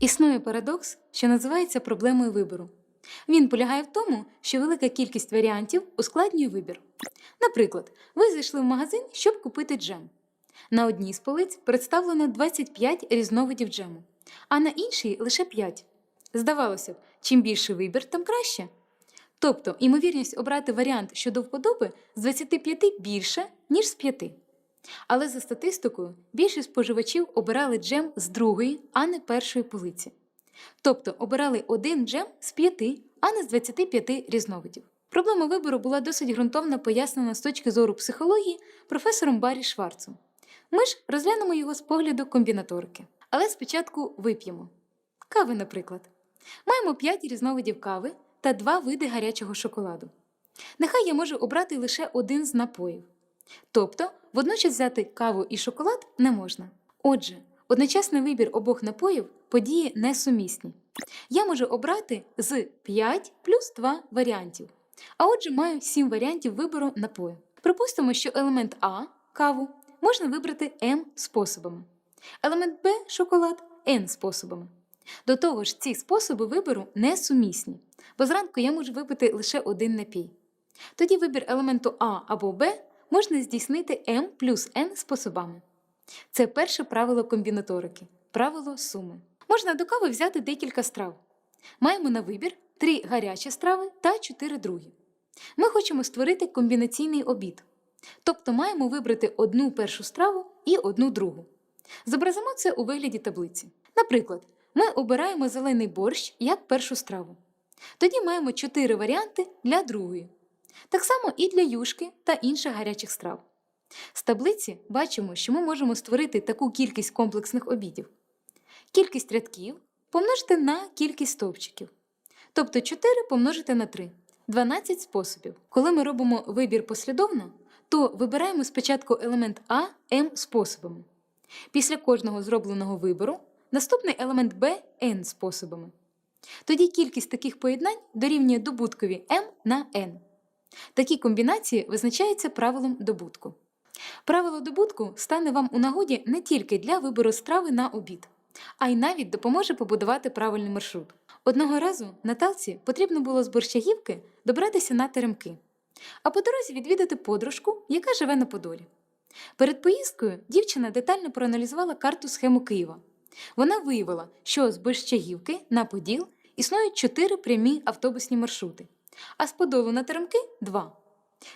Існує парадокс, що називається проблемою вибору. Він полягає в тому, що велика кількість варіантів ускладнює вибір. Наприклад, ви зайшли в магазин, щоб купити джем. На одній з полиць представлено 25 різновидів джему, а на іншій лише 5. Здавалося б, чим більший вибір, тим краще. Тобто, ймовірність обрати варіант щодо вподоби з 25 більше, ніж з 5. Але за статистикою, більшість споживачів обирали джем з другої, а не першої полиці. Тобто обирали один джем з п'яти, а не з 25 різновидів. Проблема вибору була досить ґрунтовно пояснена з точки зору психології професором Баррі Шварцем. Ми ж розглянемо його з погляду комбінаторики. Але спочатку вип'ємо. Кави, наприклад. Маємо 5 різновидів кави та 2 види гарячого шоколаду. Нехай я можу обрати лише один з напоїв. Тобто, водночас взяти каву і шоколад не можна. Отже, одночасний вибір обох напоїв події несумісні. Я можу обрати з 5 плюс 2 варіантів. А отже, маю 7 варіантів вибору напою. Припустимо, що елемент А каву можна вибрати М способами, елемент Б шоколад N способами. До того ж, ці способи вибору несумісні, бо зранку я можу випити лише один напій. Тоді вибір елементу А або Б можна здійснити М плюс N способами. Це перше правило комбінаторики правило суми. Можна до кави взяти декілька страв. Маємо на вибір три гарячі страви та чотири другі. Ми хочемо створити комбінаційний обід. Тобто маємо вибрати одну першу страву і одну другу. Зобразимо це у вигляді таблиці. Наприклад, ми обираємо зелений борщ як першу страву. Тоді маємо чотири варіанти для другої. Так само і для юшки та інших гарячих страв. З таблиці бачимо, що ми можемо створити таку кількість комплексних обідів. Кількість рядків помножити на кількість стовпчиків. Тобто 4 помножити на 3 12 способів. Коли ми робимо вибір послідовно, то вибираємо спочатку елемент А М способами. Після кожного зробленого вибору наступний елемент Б N способами. Тоді кількість таких поєднань дорівнює добуткові m на n. Такі комбінації визначаються правилом добутку. Правило добутку стане вам у нагоді не тільки для вибору страви на обід, а й навіть допоможе побудувати правильний маршрут. Одного разу Наталці потрібно було з борщагівки добратися на теремки, а по дорозі відвідати подружку, яка живе на Подолі. Перед поїздкою дівчина детально проаналізувала карту схему Києва. Вона виявила, що з Борщагівки на Поділ існують чотири прямі автобусні маршрути, а з Подолу на Теремки два.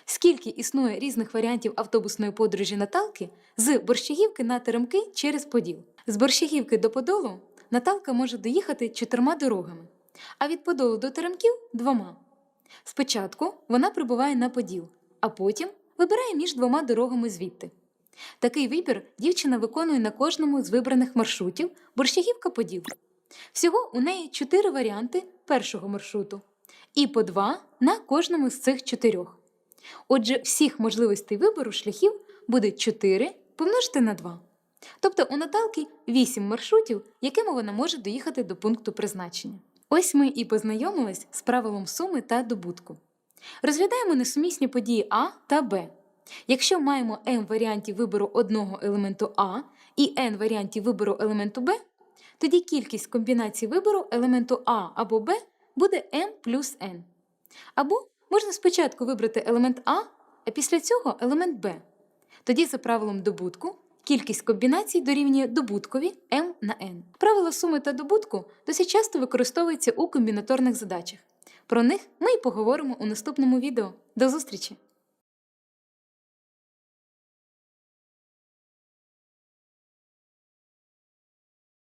Скільки існує різних варіантів автобусної подорожі Наталки з Борщагівки на Теремки через Поділ. З Борщагівки до Подолу Наталка може доїхати чотирма дорогами, а від Подолу до Теремків двома. Спочатку вона прибуває на Поділ, а потім вибирає між двома дорогами звідти. Такий вибір дівчина виконує на кожному з вибраних маршрутів Борщагівка Поділ. Всього у неї чотири варіанти першого маршруту, і по два на кожному з цих чотирьох. Отже, всіх можливостей вибору шляхів буде 4 помножити на 2. Тобто у Наталки 8 маршрутів, якими вона може доїхати до пункту призначення. Ось ми і познайомились з правилом суми та добутку. Розглядаємо несумісні події А та Б. Якщо маємо m варіантів вибору одного елементу А і n варіантів вибору елементу Б, тоді кількість комбінацій вибору елементу А або Б буде m плюс n. Або можна спочатку вибрати елемент А, а після цього елемент Б. Тоді, за правилом добутку, кількість комбінацій дорівнює добуткові m на n. Правило суми та добутку досить часто використовується у комбінаторних задачах. Про них ми й поговоримо у наступному відео. До зустрічі!